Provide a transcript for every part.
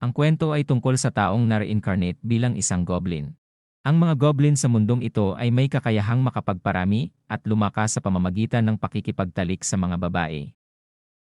Ang kwento ay tungkol sa taong na-reincarnate bilang isang goblin. Ang mga goblin sa mundong ito ay may kakayahang makapagparami at lumakas sa pamamagitan ng pakikipagtalik sa mga babae.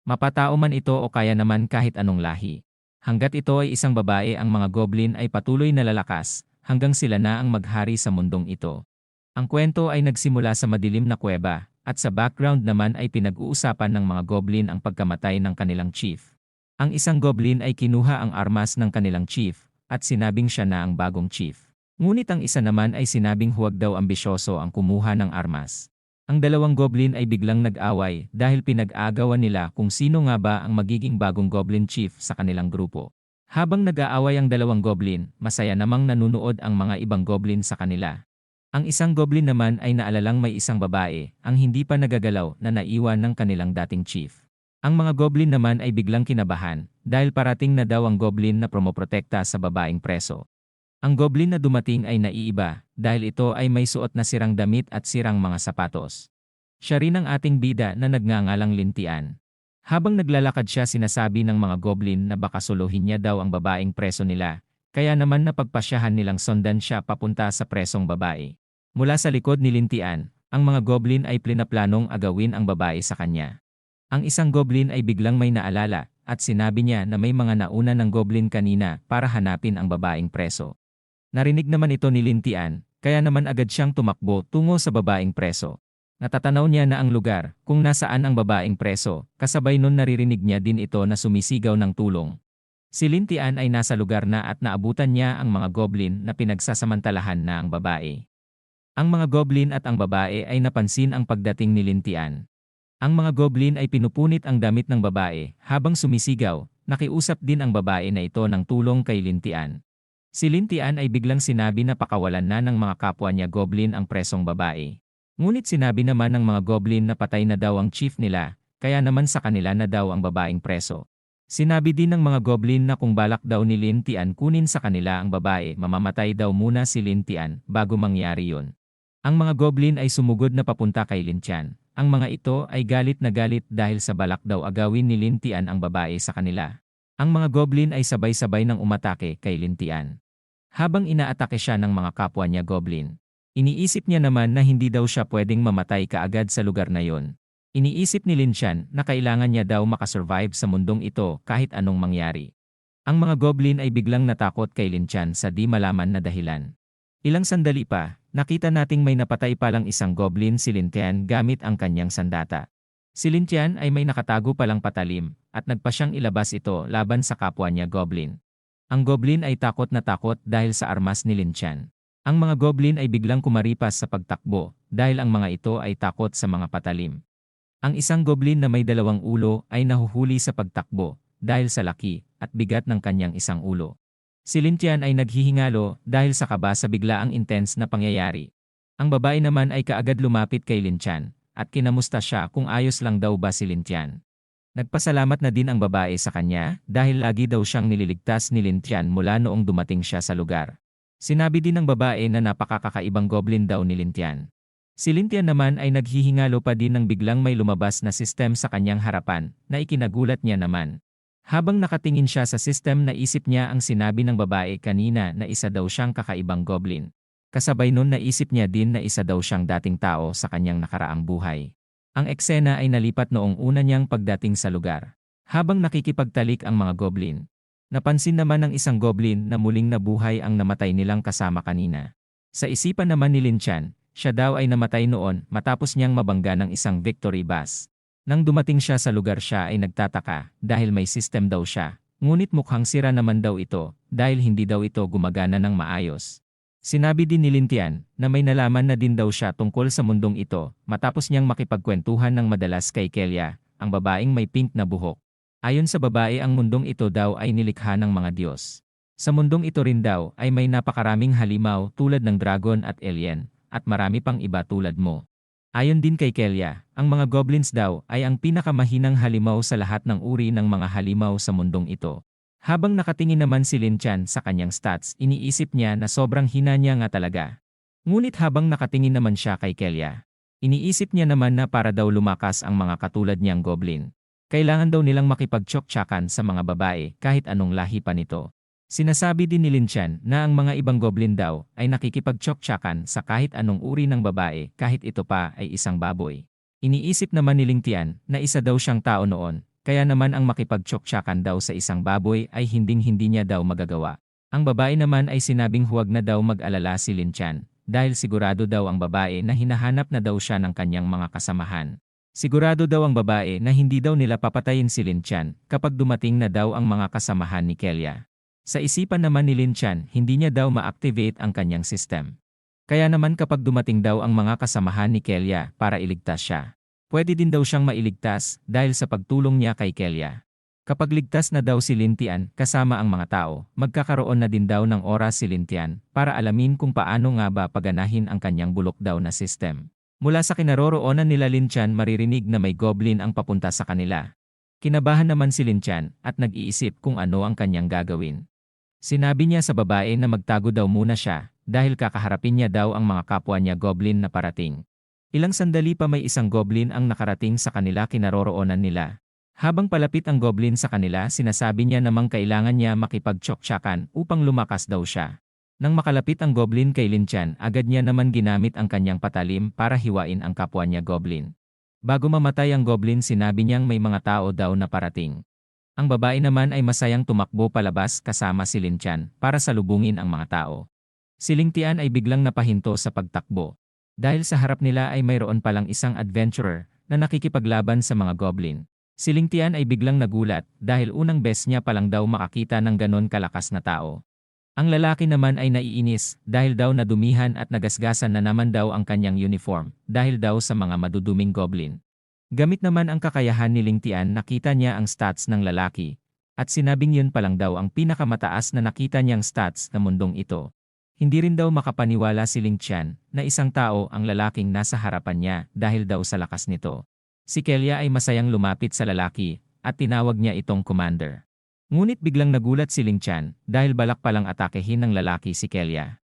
Mapatao man ito o kaya naman kahit anong lahi. Hanggat ito ay isang babae ang mga goblin ay patuloy na lalakas hanggang sila na ang maghari sa mundong ito. Ang kwento ay nagsimula sa madilim na kuweba at sa background naman ay pinag-uusapan ng mga goblin ang pagkamatay ng kanilang chief. Ang isang goblin ay kinuha ang armas ng kanilang chief at sinabing siya na ang bagong chief. Ngunit ang isa naman ay sinabing huwag daw ambisyoso ang kumuha ng armas. Ang dalawang goblin ay biglang nag-away dahil pinag-agawan nila kung sino nga ba ang magiging bagong goblin chief sa kanilang grupo. Habang nag-aaway ang dalawang goblin, masaya namang nanunood ang mga ibang goblin sa kanila. Ang isang goblin naman ay naalalang may isang babae, ang hindi pa nagagalaw na naiwan ng kanilang dating chief. Ang mga goblin naman ay biglang kinabahan, dahil parating na daw ang goblin na promoprotekta sa babaeng preso. Ang goblin na dumating ay naiiba, dahil ito ay may suot na sirang damit at sirang mga sapatos. Siya rin ang ating bida na nagngangalang lintian. Habang naglalakad siya sinasabi ng mga goblin na baka suluhin niya daw ang babaeng preso nila, kaya naman napagpasyahan nilang sondan siya papunta sa presong babae. Mula sa likod ni Lintian, ang mga goblin ay plinaplanong agawin ang babae sa kanya. Ang isang goblin ay biglang may naalala at sinabi niya na may mga nauna ng goblin kanina para hanapin ang babaeng preso. Narinig naman ito ni Lintian, kaya naman agad siyang tumakbo tungo sa babaeng preso. Natatanaw niya na ang lugar kung nasaan ang babaeng preso, kasabay nun naririnig niya din ito na sumisigaw ng tulong. Si Lintian ay nasa lugar na at naabutan niya ang mga goblin na pinagsasamantalahan na ang babae. Ang mga goblin at ang babae ay napansin ang pagdating ni Lintian. Ang mga goblin ay pinupunit ang damit ng babae habang sumisigaw, nakiusap din ang babae na ito ng tulong kay Lintian. Si Lintian ay biglang sinabi na pakawalan na ng mga kapwa niya goblin ang presong babae. Ngunit sinabi naman ng mga goblin na patay na daw ang chief nila, kaya naman sa kanila na daw ang babaeng preso. Sinabi din ng mga goblin na kung balak daw ni Lintian kunin sa kanila ang babae, mamamatay daw muna si Lintian bago mangyari yun. Ang mga goblin ay sumugod na papunta kay Lintian. Ang mga ito ay galit na galit dahil sa balak daw agawin ni Lintian ang babae sa kanila. Ang mga goblin ay sabay-sabay nang umatake kay Lintian. Habang inaatake siya ng mga kapwa niya goblin, iniisip niya naman na hindi daw siya pwedeng mamatay kaagad sa lugar na yon. Iniisip ni Lintian na kailangan niya daw makasurvive sa mundong ito kahit anong mangyari. Ang mga goblin ay biglang natakot kay Lintian sa di malaman na dahilan. Ilang sandali pa, nakita nating may napatay palang isang goblin si Lintian gamit ang kanyang sandata. Si Lintian ay may nakatago palang patalim, at nagpa siyang ilabas ito laban sa kapwa niya goblin. Ang goblin ay takot na takot dahil sa armas ni Lintian. Ang mga goblin ay biglang kumaripas sa pagtakbo, dahil ang mga ito ay takot sa mga patalim. Ang isang goblin na may dalawang ulo ay nahuhuli sa pagtakbo, dahil sa laki at bigat ng kanyang isang ulo. Si Lintian ay naghihingalo dahil sa kaba sa biglaang intense na pangyayari. Ang babae naman ay kaagad lumapit kay Lintian at kinamusta siya kung ayos lang daw ba si Lintian. Nagpasalamat na din ang babae sa kanya dahil lagi daw siyang nililigtas ni Lintian mula noong dumating siya sa lugar. Sinabi din ng babae na napakakakaibang goblin daw ni Lintian. Si Lintian naman ay naghihingalo pa din ng biglang may lumabas na sistem sa kanyang harapan na ikinagulat niya naman. Habang nakatingin siya sa system naisip niya ang sinabi ng babae kanina na isa daw siyang kakaibang goblin. Kasabay nun naisip niya din na isa daw siyang dating tao sa kanyang nakaraang buhay. Ang eksena ay nalipat noong una niyang pagdating sa lugar. Habang nakikipagtalik ang mga goblin, napansin naman ng isang goblin na muling nabuhay ang namatay nilang kasama kanina. Sa isipan naman ni Lin Chan, siya daw ay namatay noon matapos niyang mabangga ng isang victory bus. Nang dumating siya sa lugar siya ay nagtataka dahil may system daw siya. Ngunit mukhang sira naman daw ito dahil hindi daw ito gumagana ng maayos. Sinabi din ni Lintian na may nalaman na din daw siya tungkol sa mundong ito matapos niyang makipagkwentuhan ng madalas kay Kelia, ang babaeng may pink na buhok. Ayon sa babae ang mundong ito daw ay nilikha ng mga Diyos. Sa mundong ito rin daw ay may napakaraming halimaw tulad ng dragon at alien, at marami pang iba tulad mo. Ayon din kay Kelia, ang mga goblins daw ay ang pinakamahinang halimaw sa lahat ng uri ng mga halimaw sa mundong ito. Habang nakatingin naman si Lin Chan sa kanyang stats, iniisip niya na sobrang hina niya nga talaga. Ngunit habang nakatingin naman siya kay Kelia, iniisip niya naman na para daw lumakas ang mga katulad niyang goblin. Kailangan daw nilang makipagtsoktsakan sa mga babae kahit anong lahi pa nito. Sinasabi din ni Lin Chan na ang mga ibang goblin daw ay nakikipagtsoktsakan sa kahit anong uri ng babae kahit ito pa ay isang baboy. Iniisip naman ni Ling Tian na isa daw siyang tao noon, kaya naman ang makipagtsoktsakan daw sa isang baboy ay hinding-hindi niya daw magagawa. Ang babae naman ay sinabing huwag na daw mag-alala si Lin Chan, dahil sigurado daw ang babae na hinahanap na daw siya ng kanyang mga kasamahan. Sigurado daw ang babae na hindi daw nila papatayin si Lin Chan kapag dumating na daw ang mga kasamahan ni Kelia. Sa isipan naman ni Lin Chan, hindi niya daw ma-activate ang kanyang system. Kaya naman kapag dumating daw ang mga kasamahan ni Kelia para iligtas siya, pwede din daw siyang mailigtas dahil sa pagtulong niya kay Kelia. Kapag ligtas na daw si Lintian kasama ang mga tao, magkakaroon na din daw ng oras si Lintian para alamin kung paano nga ba paganahin ang kanyang bulok daw na system. Mula sa kinaroroonan nila Linchan maririnig na may goblin ang papunta sa kanila. Kinabahan naman si Linchan at nag-iisip kung ano ang kanyang gagawin. Sinabi niya sa babae na magtago daw muna siya dahil kakaharapin niya daw ang mga kapwa niya goblin na parating. Ilang sandali pa may isang goblin ang nakarating sa kanila kinaroroonan nila. Habang palapit ang goblin sa kanila sinasabi niya namang kailangan niya makipagtsoktsakan upang lumakas daw siya. Nang makalapit ang goblin kay Linchan agad niya naman ginamit ang kanyang patalim para hiwain ang kapwa niya goblin. Bago mamatay ang goblin sinabi niyang may mga tao daw na parating. Ang babae naman ay masayang tumakbo palabas kasama si Linchan para salubungin ang mga tao. Si Lingtian ay biglang napahinto sa pagtakbo. Dahil sa harap nila ay mayroon palang isang adventurer na nakikipaglaban sa mga goblin. Si Lingtian ay biglang nagulat dahil unang best niya palang daw makakita ng ganon kalakas na tao. Ang lalaki naman ay naiinis dahil daw nadumihan at nagasgasan na naman daw ang kanyang uniform dahil daw sa mga maduduming goblin. Gamit naman ang kakayahan ni Lingtian nakita niya ang stats ng lalaki, at sinabing yun palang daw ang pinakamataas na nakita niyang stats na mundong ito. Hindi rin daw makapaniwala si Ling Tian na isang tao ang lalaking nasa harapan niya dahil daw sa lakas nito. Si Kelia ay masayang lumapit sa lalaki at tinawag niya itong commander. Ngunit biglang nagulat si Ling Tian dahil balak palang atakehin ng lalaki si Kelia.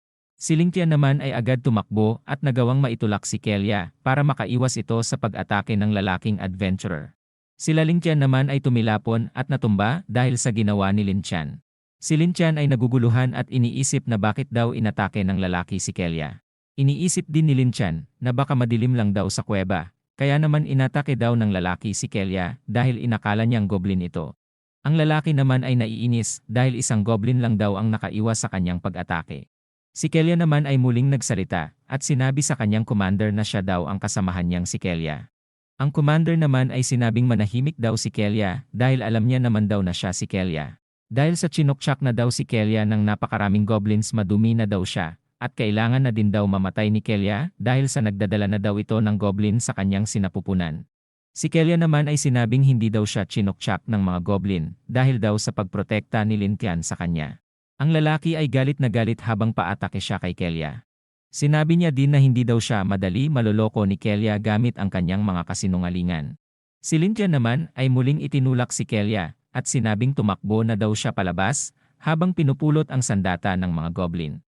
Si Lingtian naman ay agad tumakbo at nagawang maitulak si Kelia para makaiwas ito sa pag-atake ng lalaking adventurer. Sila Lingtian naman ay tumilapon at natumba dahil sa ginawa ni Linchan. Si Linchan ay naguguluhan at iniisip na bakit daw inatake ng lalaki si Kelia. Iniisip din ni Linchan na baka madilim lang daw sa kuweba, kaya naman inatake daw ng lalaki si Kelia dahil inakala niyang goblin ito. Ang lalaki naman ay naiinis dahil isang goblin lang daw ang nakaiwas sa kanyang pag-atake. Si Kelia naman ay muling nagsalita at sinabi sa kanyang commander na siya daw ang kasamahan niyang si Kelia. Ang commander naman ay sinabing manahimik daw si Kelia dahil alam niya naman daw na siya si Kelia. Dahil sa chinokchak na daw si Kelia ng napakaraming goblins madumi na daw siya at kailangan na din daw mamatay ni Kelia dahil sa nagdadala na daw ito ng goblin sa kanyang sinapupunan. Si Kelia naman ay sinabing hindi daw siya chinokchak ng mga goblin dahil daw sa pagprotekta ni Lintian sa kanya. Ang lalaki ay galit na galit habang paatake siya kay Kelia. Sinabi niya din na hindi daw siya madali maloloko ni Kelia gamit ang kanyang mga kasinungalingan. Si Lintia naman ay muling itinulak si Kelia at sinabing tumakbo na daw siya palabas habang pinupulot ang sandata ng mga goblin.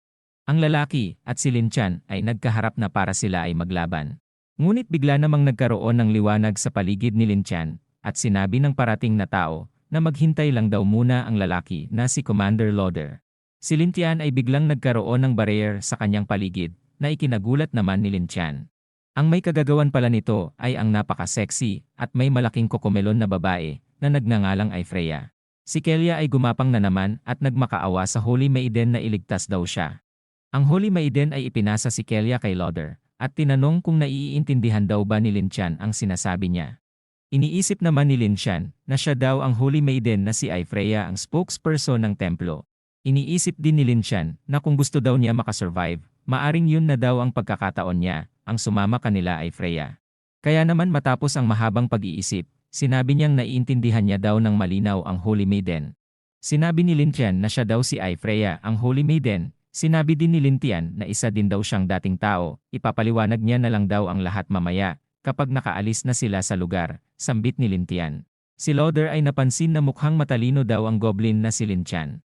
Ang lalaki at si Linchan ay nagkaharap na para sila ay maglaban. Ngunit bigla namang nagkaroon ng liwanag sa paligid ni Linchan at sinabi ng parating na tao na maghintay lang daw muna ang lalaki na si Commander Loader. Si Lintian ay biglang nagkaroon ng barrier sa kanyang paligid na ikinagulat naman ni Lintian. Ang may kagagawan pala nito ay ang napaka-sexy at may malaking kokomelon na babae na nagngangalang ay Freya. Si Kelia ay gumapang na naman at nagmakaawa sa Holy Maiden na iligtas daw siya. Ang Holy Maiden ay ipinasa si Kelia kay Loader at tinanong kung naiintindihan daw ba ni Linchan ang sinasabi niya. Iniisip naman ni Lin Shan na siya daw ang Holy Maiden na si Freya ang spokesperson ng templo. Iniisip din ni Lin Shan na kung gusto daw niya makasurvive, maaring yun na daw ang pagkakataon niya, ang sumama kanila ay Freya. Kaya naman matapos ang mahabang pag-iisip, sinabi niyang naiintindihan niya daw ng malinaw ang Holy Maiden. Sinabi ni Lin Tian na siya daw si Freya ang Holy Maiden, sinabi din ni Lin Tian na isa din daw siyang dating tao, ipapaliwanag niya na lang daw ang lahat mamaya, kapag nakaalis na sila sa lugar, sambit ni Lintian. Si Loader ay napansin na mukhang matalino daw ang goblin na si Linchan.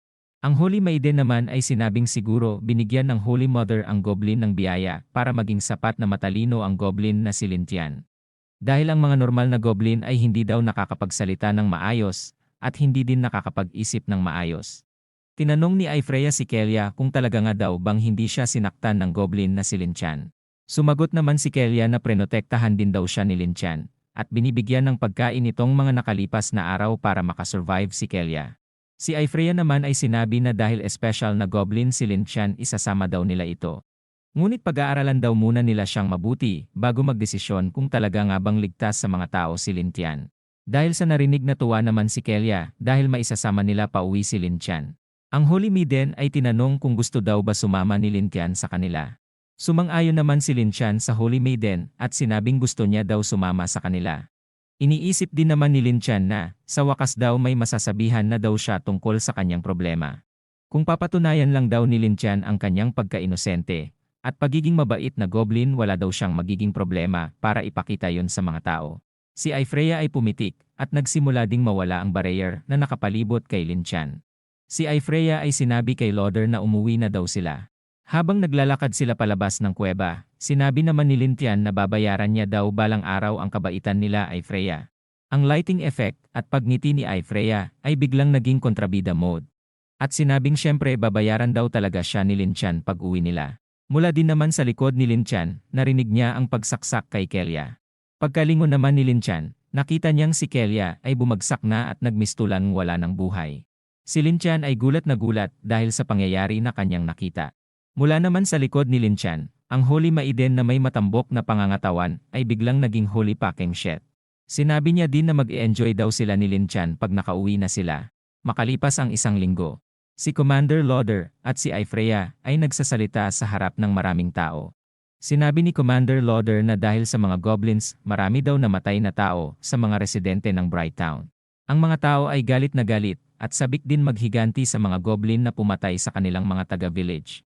Ang Holy Maiden naman ay sinabing siguro binigyan ng Holy Mother ang goblin ng biyaya para maging sapat na matalino ang goblin na si Lintian. Dahil ang mga normal na goblin ay hindi daw nakakapagsalita ng maayos, at hindi din nakakapag-isip ng maayos. Tinanong ni Aifreya si Kelia kung talaga nga daw bang hindi siya sinaktan ng goblin na si Linchan. Sumagot naman si Kelia na prenotektahan din daw siya ni Linchan, at binibigyan ng pagkain itong mga nakalipas na araw para makasurvive si Kelia. Si Aifreya naman ay sinabi na dahil espesyal na goblin si Linchan isasama daw nila ito. Ngunit pag-aaralan daw muna nila siyang mabuti bago magdesisyon kung talaga nga bang ligtas sa mga tao si Lintian. Dahil sa narinig na tuwa naman si Kelia dahil maisasama nila pauwi si Lintian. Ang Holy Maiden ay tinanong kung gusto daw ba sumama ni Lintian sa kanila. Sumang-ayon naman si Lintian sa Holy Maiden at sinabing gusto niya daw sumama sa kanila. Iniisip din naman ni Lintian na, sa wakas daw may masasabihan na daw siya tungkol sa kanyang problema. Kung papatunayan lang daw ni Lintian ang kanyang pagkainosente, at pagiging mabait na goblin wala daw siyang magiging problema para ipakita yon sa mga tao. Si Aifreya ay pumitik at nagsimula ding mawala ang barrier na nakapalibot kay Linchan. Si Aifreya ay sinabi kay Loder na umuwi na daw sila. Habang naglalakad sila palabas ng kuweba, sinabi naman ni Lintian na babayaran niya daw balang araw ang kabaitan nila Aifreya. Ang lighting effect at pagngiti ni Aifreya ay biglang naging kontrabida mode. At sinabing syempre babayaran daw talaga siya ni Linchan pag uwi nila. Mula din naman sa likod ni Linchan, narinig niya ang pagsaksak kay Kelia. Pagkalingon naman ni Linchan, nakita niyang si Kelia ay bumagsak na at nagmistulang wala ng buhay. Si Linchan ay gulat na gulat dahil sa pangyayari na kanyang nakita. Mula naman sa likod ni Linchan, ang Holy Maiden na may matambok na pangangatawan ay biglang naging Holy Packing Shet. Sinabi niya din na mag-enjoy daw sila ni Linchan pag nakauwi na sila. Makalipas ang isang linggo, Si Commander Loder at si Aifreya ay nagsasalita sa harap ng maraming tao. Sinabi ni Commander Loder na dahil sa mga goblins, marami daw namatay na tao sa mga residente ng Bright Town. Ang mga tao ay galit na galit at sabik din maghiganti sa mga goblin na pumatay sa kanilang mga taga-village.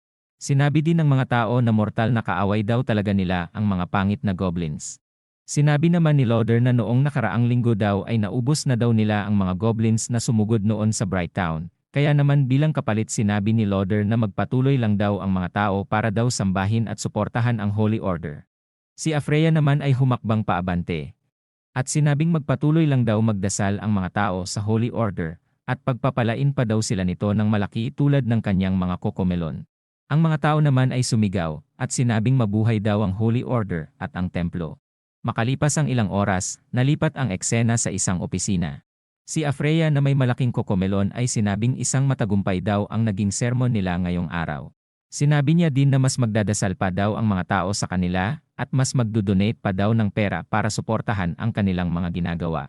Sinabi din ng mga tao na mortal na kaaway daw talaga nila ang mga pangit na goblins. Sinabi naman ni Loder na noong nakaraang linggo daw ay naubos na daw nila ang mga goblins na sumugod noon sa Bright Town kaya naman bilang kapalit sinabi ni Loder na magpatuloy lang daw ang mga tao para daw sambahin at suportahan ang Holy Order. Si Afreya naman ay humakbang paabante. At sinabing magpatuloy lang daw magdasal ang mga tao sa Holy Order, at pagpapalain pa daw sila nito ng malaki tulad ng kanyang mga kokomelon. Ang mga tao naman ay sumigaw, at sinabing mabuhay daw ang Holy Order at ang templo. Makalipas ang ilang oras, nalipat ang eksena sa isang opisina. Si Afreya na may malaking kokomelon ay sinabing isang matagumpay daw ang naging sermon nila ngayong araw. Sinabi niya din na mas magdadasal pa daw ang mga tao sa kanila at mas magdodonate pa daw ng pera para suportahan ang kanilang mga ginagawa.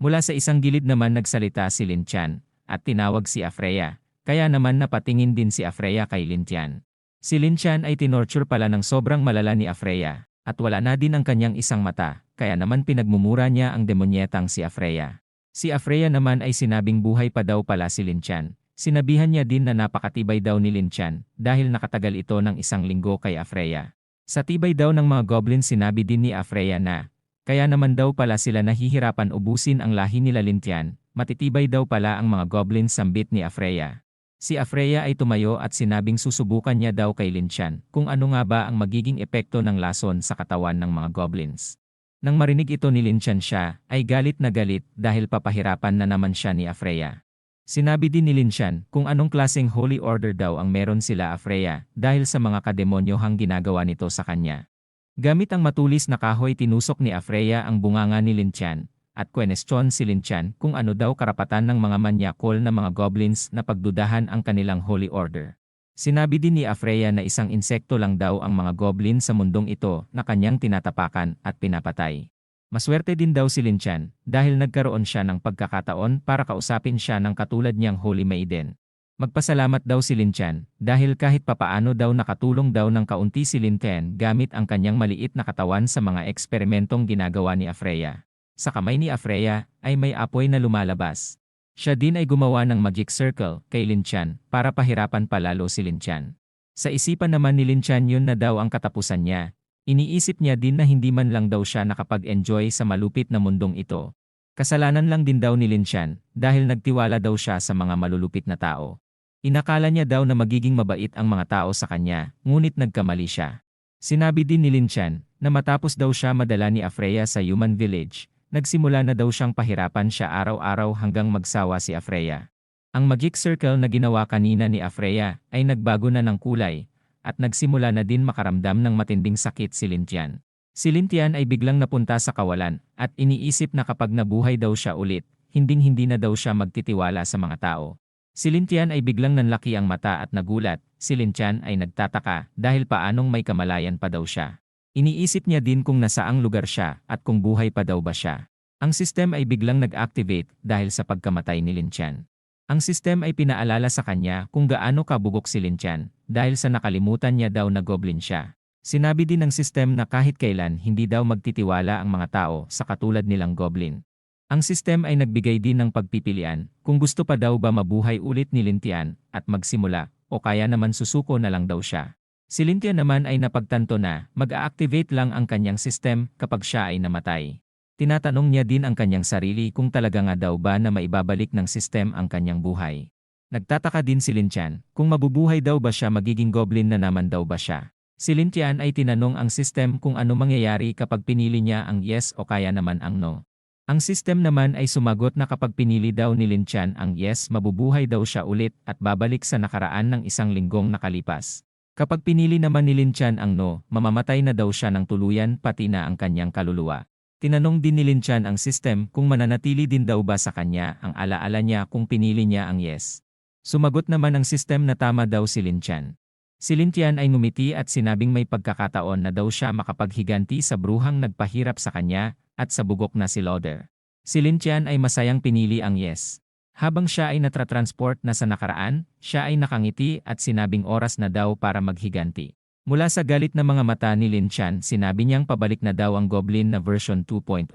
Mula sa isang gilid naman nagsalita si Lin Chan at tinawag si Afreya, kaya naman napatingin din si Afreya kay Lin Tian. Si Lin Chan ay tinorture pala ng sobrang malala ni Afreya at wala na din ang kanyang isang mata, kaya naman pinagmumura niya ang demonyetang si Afreya. Si Afreya naman ay sinabing buhay pa daw pala si Linchan. Sinabihan niya din na napakatibay daw ni Linchan dahil nakatagal ito ng isang linggo kay Afreya. Sa tibay daw ng mga goblin sinabi din ni Afreya na, kaya naman daw pala sila nahihirapan ubusin ang lahi nila Lintian, matitibay daw pala ang mga goblin sambit ni Afreya. Si Afreya ay tumayo at sinabing susubukan niya daw kay Linchan kung ano nga ba ang magiging epekto ng lason sa katawan ng mga goblins. Nang marinig ito ni Linchan siya, ay galit na galit dahil papahirapan na naman siya ni Afreya. Sinabi din ni Linchan kung anong klaseng holy order daw ang meron sila Afreya dahil sa mga kademonyohang ginagawa nito sa kanya. Gamit ang matulis na kahoy tinusok ni Afreya ang bunganga ni Linchan at kwenestyon si Linchan kung ano daw karapatan ng mga manyakol na mga goblins na pagdudahan ang kanilang holy order. Sinabi din ni Afreya na isang insekto lang daw ang mga goblin sa mundong ito na kanyang tinatapakan at pinapatay. Maswerte din daw si Linchan dahil nagkaroon siya ng pagkakataon para kausapin siya ng katulad niyang Holy Maiden. Magpasalamat daw si Linchan dahil kahit papaano daw nakatulong daw ng kaunti si Linten gamit ang kanyang maliit na katawan sa mga eksperimentong ginagawa ni Afreya. Sa kamay ni Afreya ay may apoy na lumalabas. Siya din ay gumawa ng magic circle kay Linchan para pahirapan palalo si Linchan. Sa isipan naman ni Linchan yun na daw ang katapusan niya. Iniisip niya din na hindi man lang daw siya nakapag-enjoy sa malupit na mundong ito. Kasalanan lang din daw ni Linchan dahil nagtiwala daw siya sa mga malulupit na tao. Inakala niya daw na magiging mabait ang mga tao sa kanya, ngunit nagkamali siya. Sinabi din ni Linchan na matapos daw siya madala ni Afreya sa human village, nagsimula na daw siyang pahirapan siya araw-araw hanggang magsawa si Afreya. Ang magic circle na ginawa kanina ni Afreya ay nagbago na ng kulay, at nagsimula na din makaramdam ng matinding sakit si Lintian. Si Lintian ay biglang napunta sa kawalan, at iniisip na kapag nabuhay daw siya ulit, hinding-hindi na daw siya magtitiwala sa mga tao. Si Lintian ay biglang nanlaki ang mata at nagulat, si Lintian ay nagtataka dahil paanong may kamalayan pa daw siya. Iniisip niya din kung nasaang lugar siya at kung buhay pa daw ba siya. Ang system ay biglang nag-activate dahil sa pagkamatay ni Lintian. Ang system ay pinaalala sa kanya kung gaano kabugok si Lintian dahil sa nakalimutan niya daw na goblin siya. Sinabi din ng system na kahit kailan hindi daw magtitiwala ang mga tao sa katulad nilang goblin. Ang system ay nagbigay din ng pagpipilian kung gusto pa daw ba mabuhay ulit ni Lintian at magsimula o kaya naman susuko na lang daw siya. Si Lintian naman ay napagtanto na mag-a-activate lang ang kanyang system kapag siya ay namatay. Tinatanong niya din ang kanyang sarili kung talaga nga daw ba na maibabalik ng system ang kanyang buhay. Nagtataka din si Lintian kung mabubuhay daw ba siya magiging goblin na naman daw ba siya. Si Lintian ay tinanong ang system kung ano mangyayari kapag pinili niya ang yes o kaya naman ang no. Ang system naman ay sumagot na kapag pinili daw ni Lin Chan ang yes mabubuhay daw siya ulit at babalik sa nakaraan ng isang linggong nakalipas. Kapag pinili naman ni Lin Chan ang no, mamamatay na daw siya ng tuluyan pati na ang kanyang kaluluwa. Tinanong din ni Lin Chan ang system kung mananatili din daw ba sa kanya ang alaala niya kung pinili niya ang yes. Sumagot naman ang system na tama daw si Lin Chan. Si Lin Tian ay ngumiti at sinabing may pagkakataon na daw siya makapaghiganti sa bruhang nagpahirap sa kanya at sa bugok na si Loder. Si Lin Tian ay masayang pinili ang yes. Habang siya ay natratransport na sa nakaraan, siya ay nakangiti at sinabing oras na daw para maghiganti. Mula sa galit na mga mata ni Lin Chan, sinabi niyang pabalik na daw ang Goblin na version 2.0.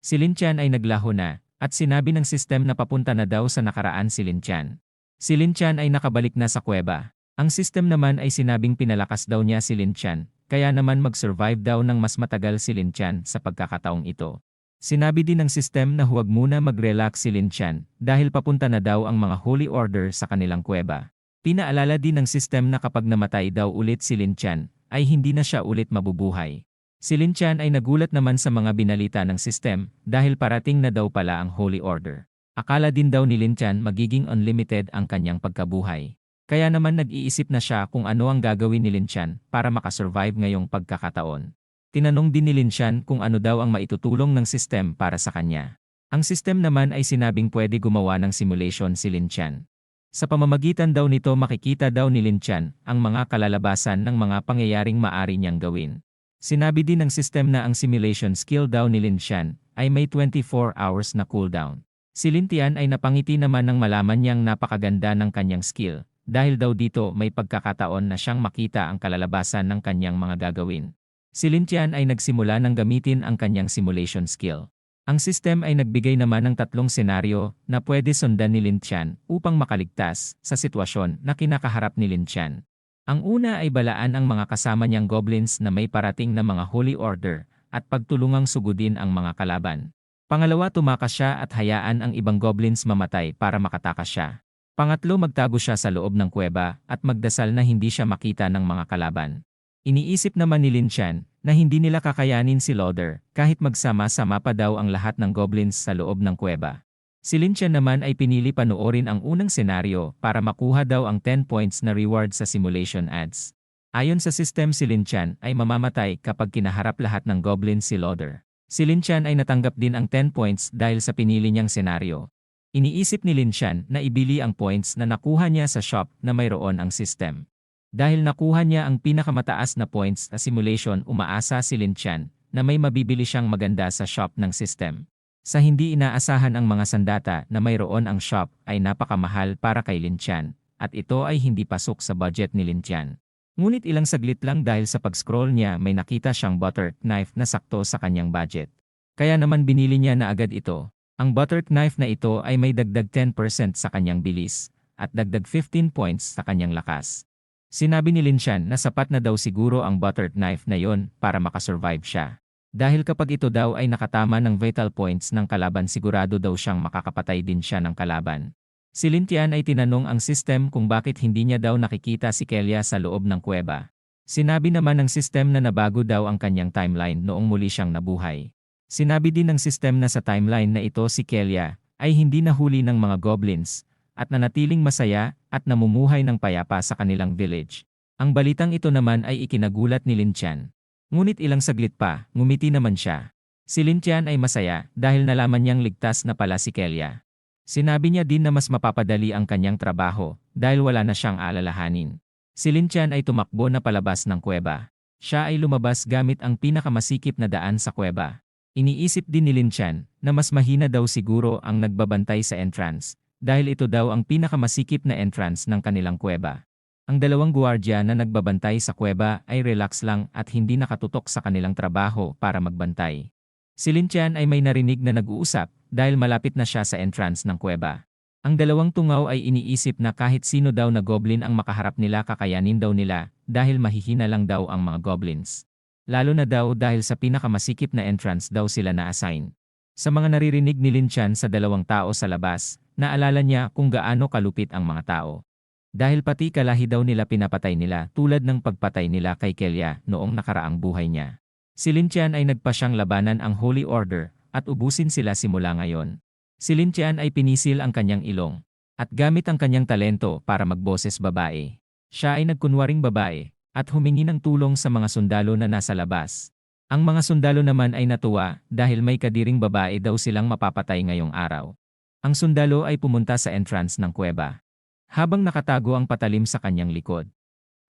Si Lin Chan ay naglaho na, at sinabi ng sistem na papunta na daw sa nakaraan si Lin Chan. Si Lin Chan ay nakabalik na sa kuweba. Ang system naman ay sinabing pinalakas daw niya si Lin Chan, kaya naman mag-survive daw ng mas matagal si Lin Chan sa pagkakataong ito. Sinabi din ng system na huwag muna mag-relax si Lin Chan dahil papunta na daw ang mga holy order sa kanilang kuweba. Pinaalala din ng system na kapag namatay daw ulit si Lin Chan, ay hindi na siya ulit mabubuhay. Si Lin Chan ay nagulat naman sa mga binalita ng system dahil parating na daw pala ang holy order. Akala din daw ni Lin Chan magiging unlimited ang kanyang pagkabuhay. Kaya naman nag-iisip na siya kung ano ang gagawin ni Linshan para makasurvive ngayong pagkakataon. Tinanong din ni Linshan kung ano daw ang maitutulong ng system para sa kanya. Ang system naman ay sinabing pwede gumawa ng simulation si Linshan. Sa pamamagitan daw nito makikita daw ni Linshan ang mga kalalabasan ng mga pangyayaring maari niyang gawin. Sinabi din ng system na ang simulation skill daw ni Linshan ay may 24 hours na cooldown. Si Lintian ay napangiti naman nang malaman niyang napakaganda ng kanyang skill dahil daw dito may pagkakataon na siyang makita ang kalalabasan ng kanyang mga gagawin. Si Lintian ay nagsimula ng gamitin ang kanyang simulation skill. Ang system ay nagbigay naman ng tatlong senaryo na pwede sundan ni Lintian upang makaligtas sa sitwasyon na kinakaharap ni Lintian. Ang una ay balaan ang mga kasama niyang goblins na may parating na mga holy order at pagtulungang sugudin ang mga kalaban. Pangalawa tumakas siya at hayaan ang ibang goblins mamatay para makatakas siya. Pangatlo magtago siya sa loob ng kuweba at magdasal na hindi siya makita ng mga kalaban. Iniisip naman ni Lin Chan na hindi nila kakayanin si Loder kahit magsama-sama pa daw ang lahat ng goblins sa loob ng kuweba. Si Lin Chan naman ay pinili panoorin ang unang senaryo para makuha daw ang 10 points na reward sa simulation ads. Ayon sa system si Lin Chan ay mamamatay kapag kinaharap lahat ng goblins si Loder. Si Lin Chan ay natanggap din ang 10 points dahil sa pinili niyang senaryo. Iniisip ni Lin Shan na ibili ang points na nakuha niya sa shop na mayroon ang system. Dahil nakuha niya ang pinakamataas na points sa simulation umaasa si Lin Chan na may mabibili siyang maganda sa shop ng system. Sa hindi inaasahan ang mga sandata na mayroon ang shop ay napakamahal para kay Lin Chan at ito ay hindi pasok sa budget ni Lin Chan. Ngunit ilang saglit lang dahil sa pag-scroll niya may nakita siyang butter knife na sakto sa kanyang budget. Kaya naman binili niya na agad ito ang butter knife na ito ay may dagdag 10% sa kanyang bilis at dagdag 15 points sa kanyang lakas. Sinabi ni Linshan na sapat na daw siguro ang butter knife na yon para makasurvive siya. Dahil kapag ito daw ay nakatama ng vital points ng kalaban sigurado daw siyang makakapatay din siya ng kalaban. Si Lintian ay tinanong ang system kung bakit hindi niya daw nakikita si Kelia sa loob ng kuweba. Sinabi naman ng sistem na nabago daw ang kanyang timeline noong muli siyang nabuhay. Sinabi din ng sistem na sa timeline na ito si Kelia ay hindi nahuli ng mga goblins at nanatiling masaya at namumuhay ng payapa sa kanilang village. Ang balitang ito naman ay ikinagulat ni Lin Tian. Ngunit ilang saglit pa, ngumiti naman siya. Si Lin Tian ay masaya dahil nalaman niyang ligtas na pala si Kelia. Sinabi niya din na mas mapapadali ang kanyang trabaho dahil wala na siyang alalahanin. Si Lin Tian ay tumakbo na palabas ng kuweba. Siya ay lumabas gamit ang pinakamasikip na daan sa kuweba. Iniisip din ni Lin Tian na mas mahina daw siguro ang nagbabantay sa entrance dahil ito daw ang pinakamasikip na entrance ng kanilang kuweba. Ang dalawang guwardiya na nagbabantay sa kuweba ay relax lang at hindi nakatutok sa kanilang trabaho para magbantay. Si Lin Tian ay may narinig na nag-uusap dahil malapit na siya sa entrance ng kuweba. Ang dalawang tungaw ay iniisip na kahit sino daw na goblin ang makaharap nila kakayanin daw nila dahil mahihina lang daw ang mga goblins. Lalo na daw dahil sa pinakamasikip na entrance daw sila na-assign. Sa mga naririnig ni Lin Chan sa dalawang tao sa labas, naalala niya kung gaano kalupit ang mga tao. Dahil pati kalahi daw nila pinapatay nila tulad ng pagpatay nila kay Kelia noong nakaraang buhay niya. Si Lin Chan ay nagpasyang labanan ang Holy Order at ubusin sila simula ngayon. Si Lin Tian ay pinisil ang kanyang ilong at gamit ang kanyang talento para magboses babae. Siya ay nagkunwaring babae at humingi ng tulong sa mga sundalo na nasa labas. Ang mga sundalo naman ay natuwa dahil may kadiring babae daw silang mapapatay ngayong araw. Ang sundalo ay pumunta sa entrance ng kuweba. Habang nakatago ang patalim sa kanyang likod.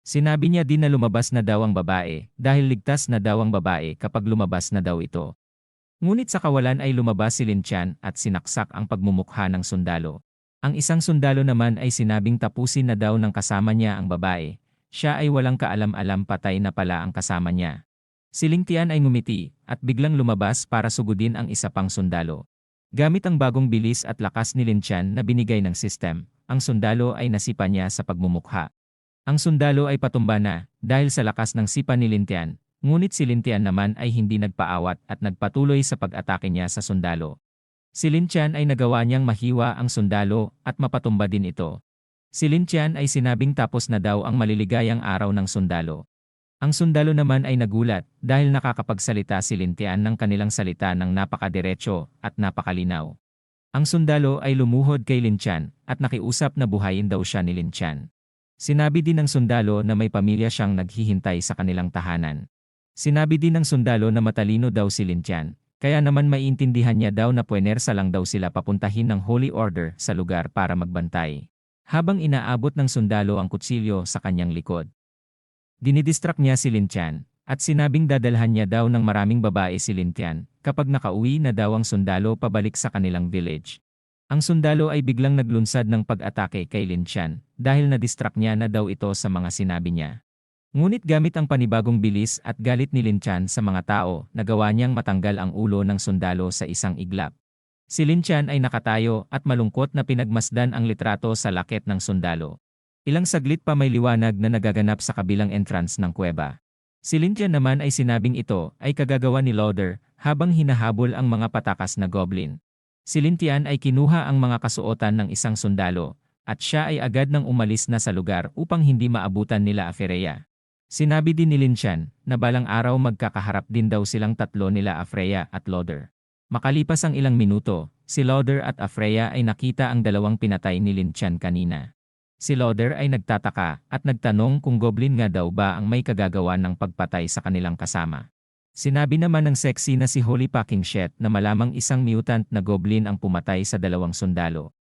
Sinabi niya din na lumabas na daw ang babae dahil ligtas na daw ang babae kapag lumabas na daw ito. Ngunit sa kawalan ay lumabas si Lin Chan at sinaksak ang pagmumukha ng sundalo. Ang isang sundalo naman ay sinabing tapusin na daw ng kasama niya ang babae. Siya ay walang kaalam-alam patay na pala ang kasama niya. Si Ling Tian ay ngumiti at biglang lumabas para sugudin ang isa pang sundalo. Gamit ang bagong bilis at lakas ni Lin Chan na binigay ng system, ang sundalo ay nasipa niya sa pagmumukha. Ang sundalo ay patumba na dahil sa lakas ng sipa ni Lin Tian Ngunit si Lintian naman ay hindi nagpaawat at nagpatuloy sa pag-atake niya sa sundalo. Si Lintian ay nagawa niyang mahiwa ang sundalo at mapatumba din ito. Si Lintian ay sinabing tapos na daw ang maliligayang araw ng sundalo. Ang sundalo naman ay nagulat dahil nakakapagsalita si Lintian ng kanilang salita ng napakadiretso at napakalinaw. Ang sundalo ay lumuhod kay Lintian at nakiusap na buhayin daw siya ni Lintian. Sinabi din ng sundalo na may pamilya siyang naghihintay sa kanilang tahanan. Sinabi din ng sundalo na matalino daw si Lin Tian, kaya naman maiintindihan niya daw na puwenersa lang daw sila papuntahin ng Holy Order sa lugar para magbantay. Habang inaabot ng sundalo ang kutsilyo sa kanyang likod. Dinidistract niya si Lin Tian, at sinabing dadalhan niya daw ng maraming babae si Lin Tian kapag nakauwi na daw ang sundalo pabalik sa kanilang village. Ang sundalo ay biglang naglunsad ng pag-atake kay Lin Tian dahil na-distract niya na daw ito sa mga sinabi niya. Ngunit gamit ang panibagong bilis at galit ni Lin Chan sa mga tao, nagawa niyang matanggal ang ulo ng sundalo sa isang iglap. Si Lin Chan ay nakatayo at malungkot na pinagmasdan ang litrato sa laket ng sundalo. Ilang saglit pa may liwanag na nagaganap sa kabilang entrance ng kuweba. Si Lin Chan naman ay sinabing ito ay kagagawa ni Lauder habang hinahabol ang mga patakas na goblin. Si Lin Tian ay kinuha ang mga kasuotan ng isang sundalo, at siya ay agad nang umalis na sa lugar upang hindi maabutan nila Aferea. Sinabi din ni Linshan na balang araw magkakaharap din daw silang tatlo nila Afreya at Loder. Makalipas ang ilang minuto, si Loder at Afreya ay nakita ang dalawang pinatay ni Linshan kanina. Si Loder ay nagtataka at nagtanong kung goblin nga daw ba ang may kagagawa ng pagpatay sa kanilang kasama. Sinabi naman ng sexy na si Holy Packing Shet na malamang isang mutant na goblin ang pumatay sa dalawang sundalo.